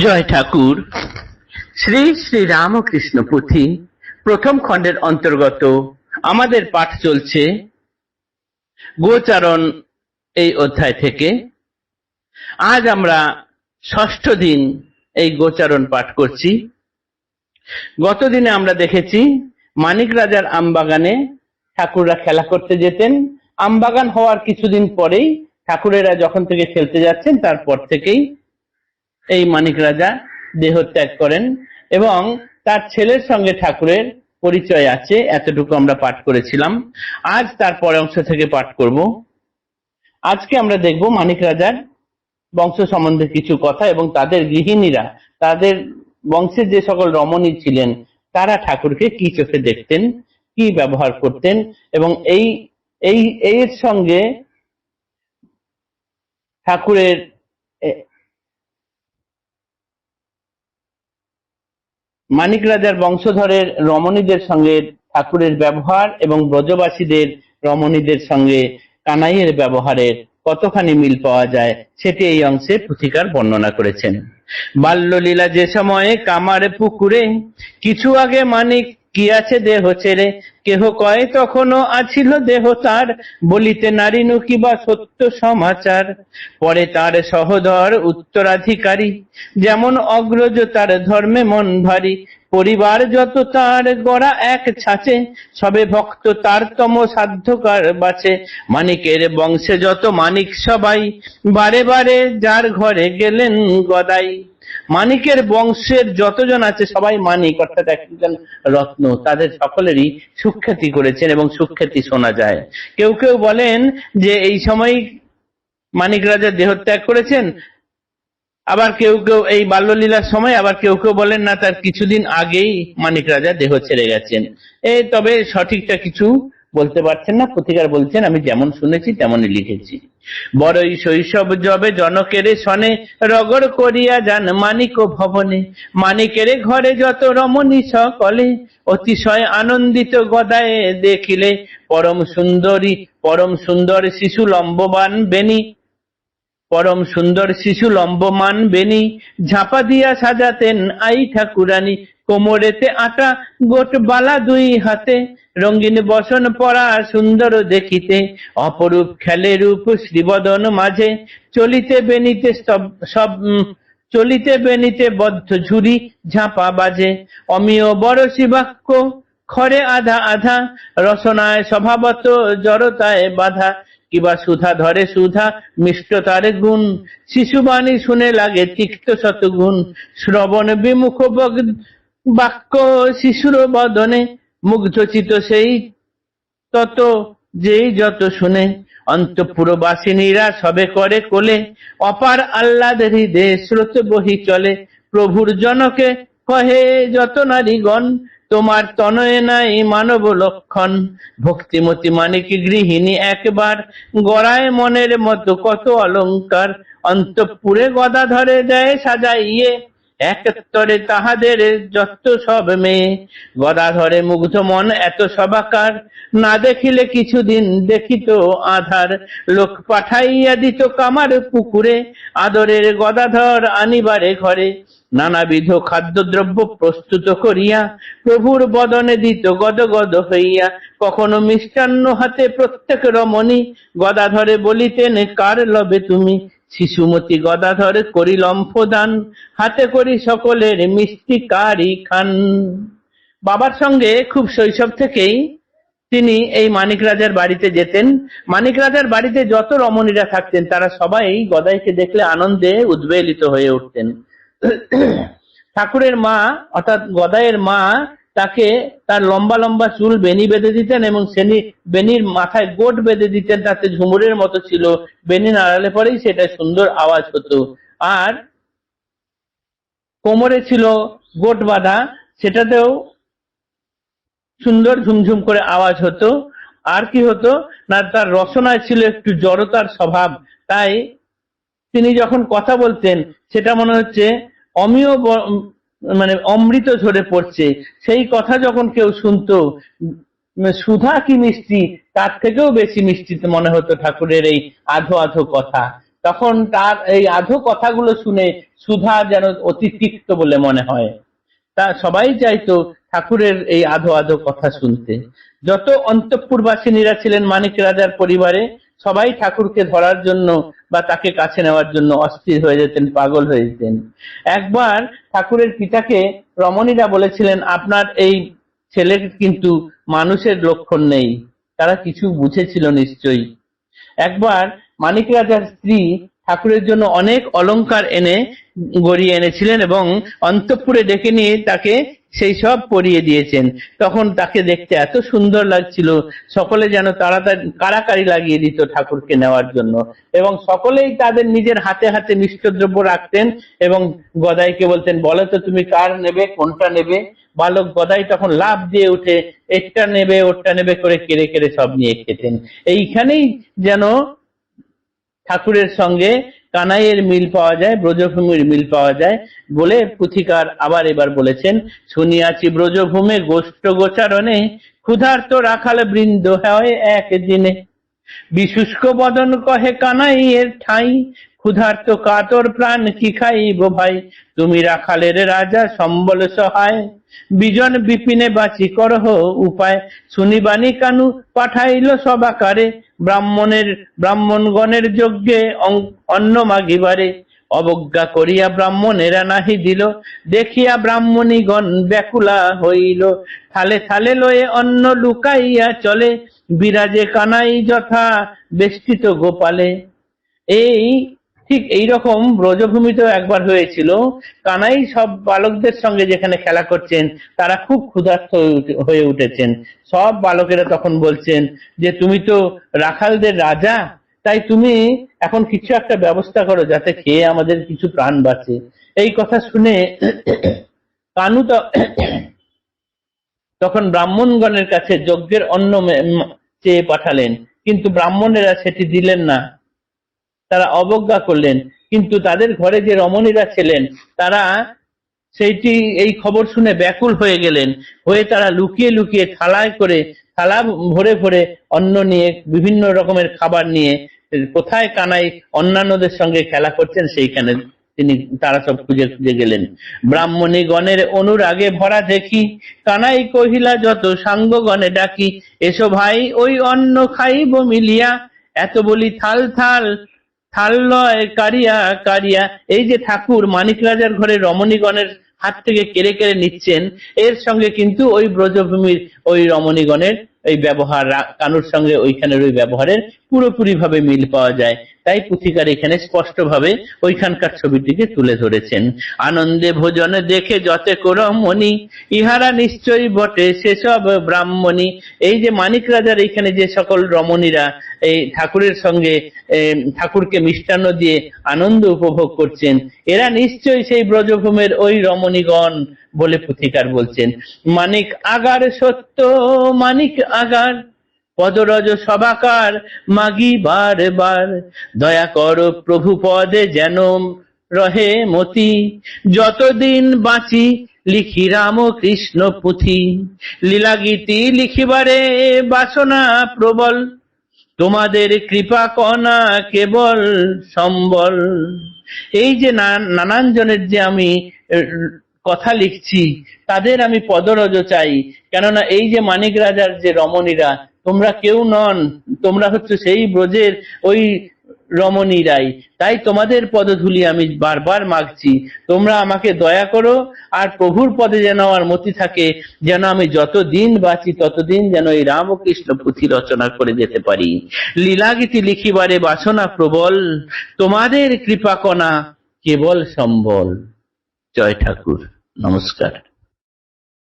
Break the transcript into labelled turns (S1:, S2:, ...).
S1: জয় ঠাকুর। শ্রী শ্রী রামকৃষ্ণ পুঁথি প্রথম খণ্ডের অন্তর্গত আমাদের পাঠ চলছে গোচারণ এই অধ্যায় থেকে। আজ আমরা ষষ্ঠ দিন এই গোচারণ পাঠ করছি। গতদিনে আমরা দেখেছি মানিক রাজার আমবাগানে ঠাকুররা খেলা করতে যেতেন। আমবাগান হওয়ার কিছুদিন পরেই ঠাকুরেরা যখন থেকে খেলতে যাচ্ছেন, তারপর থেকেই এই মানিক রাজা দেহত্যাগ করেন এবং তার ছেলের সঙ্গে ঠাকুরের পরিচয় আছে, এতটুকু আমরা পাঠ করেছিলাম। আজ তার পরে অংশ থেকে পাঠ করব। আজকে আমরা দেখব মানিক রাজার বংশ সম্বন্ধে কিছু কথা এবং তাদের গৃহিণীরা, তাদের বংশের যে সকল রমণী ছিলেন, তারা ঠাকুরকে কি চোখে দেখতেন, কি ব্যবহার করতেন এবং এই এই, এর সঙ্গে ঠাকুরের মানিক রাজার বংশধরের রমণীদের সঙ্গে ঠাকুরের ব্যবহার এবং ব্রজবাসীদের রমণীদের সঙ্গে কানাইয়ের ব্যবহারের কতখানি মিল পাওয়া যায়, সেটি এই অংশে পুথিকার বর্ণনা করেছেন। বাল্যলীলা যে সময়ে কামারে পুকুরে, কিছু আগে মানিক কি আছে দেহ ছেড়ে? কেহ কয় তখনও আছিল দেহ তার? বলিতে নারী কিবা সত্য সমাচার। পরে তার সহধর উত্তরাধিকারী, যেমন অগ্রজ তার ধর্মে মন ভারী। পরিবার যত তার গড়া এক ছাঁচে, সবে ভক্ত তার তম সাধ্যকার বাঁচে মানিকের বংশে যত মানিক সবাই, বারে বারে যার ঘরে গেলেন গদাই। মানিকের বংশের যতজন আছে, সবাই মানিক, অর্থাৎ একজন রত্ন, তাদের সকলেরই সুখ্যাতি করেছেন এবং সুখ্যাতি শোনা যায়। কেউ কেউ বলেন যে এই সময় মানিক রাজা দেহত্যাগ করেছেন আবার কেউ কেউ এই বাল্যলীলার সময় আবার কেউ কেউ বলেন, না, তার কিছুদিন আগেই মানিক রাজা দেহ ছেড়ে গেছেন। এই তবে সঠিকটা কিছু বলতে পারছেন না পত্রিকার বলছেন, আমি যেমন শুনেছি, তেমনই লিখেছি। বড়ই শৈশব জবে জনকের সনে রগড় করিয়া যান মানিক ও ভবনে। মানিকের ঘরে যত রমণী সকলে অতিশয় আনন্দিত গদায় দেখিলে, পরম সুন্দরী, পরম সুন্দর শিশু লম্ববান বেনি পরম সুন্দর শিশু লম্বমান বেনি ঝাপা দিয়া সাজাতেন আই ঠাকুরানী, কোমরেতে আটা, গোট বালা দুই হাতে। রঙিন বসন পরা সুন্দর দেখিতে, অপরূপ খেলে রূপ শ্রীবদন মাঝে। চলিতে বেনিতে সব চলিতে বেনিতে বদ্ধ ঝুরি ঝাঁপা বাজে। অমিয় বড় শিবাক্য খরে আধা আধা, রসনায় স্বভাবত জড়তায় বাধা, কিবা সুধা ধরে সুধা, মিষ্টতার গুণ, শিশুবাণী শুনে লাগে তিক্ত শতগুণ শ্রবণ বিমুখ বাক্য শিশুর বদনে মুগ্ধচিত সেই তত যেই যত শুনে, অন্তঃপুরবাসিনীরা সবে করে কোলে, অপার আহ্লাদ হৃদে স্রোত বহি চলে, প্রভুর জনকে কহে যত নারীগণ তোমার তনয়ে নাই মানব লক্ষণ। ভক্তিমতি মানে কি গৃহিণী একবার? গড়ায় মনের মতো কত অলংকার। অন্তঃপুরে গদা ধরে দেয় সাজাইয়ে। একতরে তাহাদের যত সব মেয়ে। গদাধরে মুগ্ধ মন এত সবাকার। না দেখিলে কিছুদিন দেখিত আধার। লোক পাঠাইয়া দিত কামার পুকুরে। আদরের গদাধর আনিবারে ঘরে। নানাবিধ খাদ্যদ্রব্য প্রস্তুত করিয়া প্রভুর বদনে দিত গদ গদ হইয়া। কখনো মিষ্টান্ন হাতে প্রত্যেক রমণী গদাধরে বলিতেন, কার লবে তুমি? শিশুমতি গদাধর করি লম্ফদান হাতে করি সকলের মিষ্টি কারি খান। বাবার সঙ্গে খুব শৈশব থেকেই তিনি এই মানিক রাজার বাড়িতে যেতেন। মানিক রাজার বাড়িতে যত রমণীরা থাকতেন, তারা সবাই গদাইকে দেখলে আনন্দে উদ্বেলিত হয়ে উঠতেন। ঠাকুরের মা, অর্থাৎ গদায়ের মা, তাকে তার লম্বা লম্বা চুল বেনি বেঁধে দিতেন এবং সেনি বেনির মাথায় গোট বেঁধে দিতেন, তাতে ঝুমুরের মতো ছিল। বেনি নাড়ালে পরেই সেটা সুন্দর আওয়াজ হতো। আর কোমরে ছিল গোট বাঁধা, সেটাতেও সুন্দর ঝুমঝুম করে আওয়াজ হতো। আর কি হতো? না, তার রচনায় ছিল একটু জড়তার স্বভাব। তাই তিনি যখন কথা বলতেন, সেটা মনে হচ্ছে অমিয় মানে অমৃত ঝরে পড়ছে। সেই কথা যখন কেউ শুনতো সুধা কি মিষ্টি? তার থেকেও বেশি মিষ্টি মনে হতো ঠাকুরের এই আধো আধো কথা। তখন তার এই আধো কথাগুলো শুনে সুধা যেন অতি তিক্ত বলে মনে হয়। তা সবাই চাইতো ঠাকুরের এই আধো আধো কথা শুনতে। যত অন্তঃপুরবাসিনীরা ছিলেন মানিক রাজার পরিবারে সবাই ঠাকুরকে ধরার জন্য বা তাকে কাছে নেওয়ার জন্য অস্থির হয়ে যেতেন, পাগল হয়ে যেতেন। একবার ঠাকুরের পিতাকে রমণীরা বলেছিলেন, আপনার এই ছেলের কিন্তু মানুষের লক্ষণ নেই। তারা কিছু বুঝেছিল নিশ্চয়ই। একবার মানিক রাজার স্ত্রী ঠাকুরের জন্য অনেক অলংকার এনে গড়িয়ে এনেছিলেন এবং অন্তঃপুরে ডেকে নিয়ে তাকে সেই সব পরিয়ে দিয়েছেন। তখন তাকে দেখতে এত সুন্দর লাগছিল, সকলে যেন তাড়াতাড়ি, কাড়াকাড়ি লাগিয়ে দিত ঠাকুরকে নেওয়ার জন্য। এবং সকলেই তাদের নিজের হাতে হাতে মিষ্টদ্রব্য রাখতেন এবং গদাইকে বলতেন, বলো তো তুমি কার নেবে, কোনটা নেবে? বালক গদাই তখন লাভ দিয়ে উঠে এটা নেবে ওটা নেবে করে কেড়ে কেড়ে সব নিয়ে খেতেন। এইখানেই যেন ঠাকুরের সঙ্গে কানাইয়ের মিল পাওয়া যায়, ব্রজভূমির মিল পাওয়া যায় বলে পুথিকার আবার এবার বলেছেন, শুনিয়াছি ব্রজভূমে গোষ্ঠ গোচারণে ক্ষুধার্ত রাখাল বৃন্দ হয় একদিনে বিশুষ্ক বদন কহে কানাইয়ের ঠাই ক্ষুধার্ত কাতর প্রাণ কি খাইব ভাই? তুমি রাখালের রাজা, সম্বল সহায়। বিজন বিপিনে বাঁচি করহ উপায়। শুনিবানি কানু পাঠাইল সবাকারে। ব্রাহ্মণের, ব্রাহ্মণগণের যজ্ঞে অন্ন মাগিবারে। অবজ্ঞা করিয়া ব্রাহ্মণেরা নাহি দিল। দেখিয়া ব্রাহ্মণীগণ ব্যাকুলা হইল। থালে থালে লয়ে অন্ন লুকাইয়া চলে। বিরাজে কানাই যথা বেষ্টিত গোপালে। এই ঠিক এই রকম ব্রজভূমিতেও একবার হয়েছিল। কানাই সব বালকদের সঙ্গে যেখানে খেলা করছেন, তারা খুব ক্ষুধার্ত হয়ে উঠেছেন। সব বালকেরা তখন বলছেন যে, তুমি তো রাখালদের রাজা, তাই তুমি এখন কিছু একটা ব্যবস্থা করো যাতে খেয়ে আমাদের কিছু প্রাণ বাঁচে। এই কথা শুনে কানু তখন ব্রাহ্মণগণের কাছে যজ্ঞের অন্ন চেয়ে পাঠালেন। কিন্তু ব্রাহ্মণেরা সেটি দিলেন না। তারা অবজ্ঞা করলেন। কিন্তু তাদের ঘরে যে রমণীরা ছিলেন, তারা সেইটি, এই খবর শুনে ব্যাকুল হয়ে গেলেন। হয়ে তারা লুকিয়ে লুকিয়ে থালায় করে, থালা ভরে ভরে অন্ন নিয়ে, বিভিন্ন রকমের খাবার নিয়ে, কোথায় কানাই অন্যান্যদের সঙ্গে খেলা করছেন, সেইখানে তিনি, তারা সব খুঁজে খুঁজে গেলেন। ব্রাহ্মণী গণের অনুরাগে ভরা দেখি, কানাই কহিলা, যত সাঙ্গগণে ডাকি, এসো ভাই, ওই অন্ন খাইব মিলিয়া। এত বলি থাল থাল থাল লয়, কারিয়া কারিয়া। এই যে ঠাকুর মানিক রাজার ঘরে রমণীগণের হাত থেকে কেড়ে কেড়ে নিচ্ছেন, এর সঙ্গে কিন্তু ওই ব্রজভূমির ওই রমণীগণের এই ব্যবহার কানুর সঙ্গে ওইখানের ওই ব্যবহারের পুরোপুরি ভাবে মিল পাওয়া যায়। তাই পুথিকার এখানে স্পষ্ট ভাবে ওইখানকার ছবিটিকে তুলে ধরেছেন। আনন্দে ভোজনে দেখে যতে করমণি, ইহারা নিশ্চয়ই বটে সেসব ব্রাহ্মণী। এই যে মানিক রাজার এইখানে যে সকল রমণীরা এই ঠাকুরের সঙ্গে ঠাকুরকে মিষ্টান্ন দিয়ে আনন্দ উপভোগ করছেন, এরা নিশ্চয়ই সেই ব্রজভূমের ওই রমণীগণ বলে পুথিকার বলছেন। মানিক আগার সত্য, মানিক আগার পদরজ সবাকার মাগি বার বার দয়া কর প্রভু পদে যেন রহে মতি। যতদিন বাঁচি, লিখি রাম কৃষ্ণ পুঁথি। লীলাগীতি লিখিবারে বাসনা প্রবল। তোমাদের কৃপা কণা কেবল সম্বল। এই যে নানান জনের যে আমি কথা লিখছি, তাদের আমি পদরজ চাই। কেননা এই যে মানিক রাজার যে রমণীরা তোমরা কেউ নন, তোমরা হচ্ছে সেই ব্রজের ওই রমণীরাই তাই তোমাদের পদধূলি আমি বারবার মাগছি। তোমরা আমাকে দয়া করো, আর প্রভুর পদে যেন আমার মতি থাকে, যেন আমি যতদিন বাঁচি, ততদিন যেন এই রামকৃষ্ণ পুঁথি রচনা করে যেতে পারি। লীলাগীতি লিখিবারে বাসনা প্রবল, তোমাদের কৃপাকণা কেবল সম্বল। জয় ঠাকুর, নমস্কার।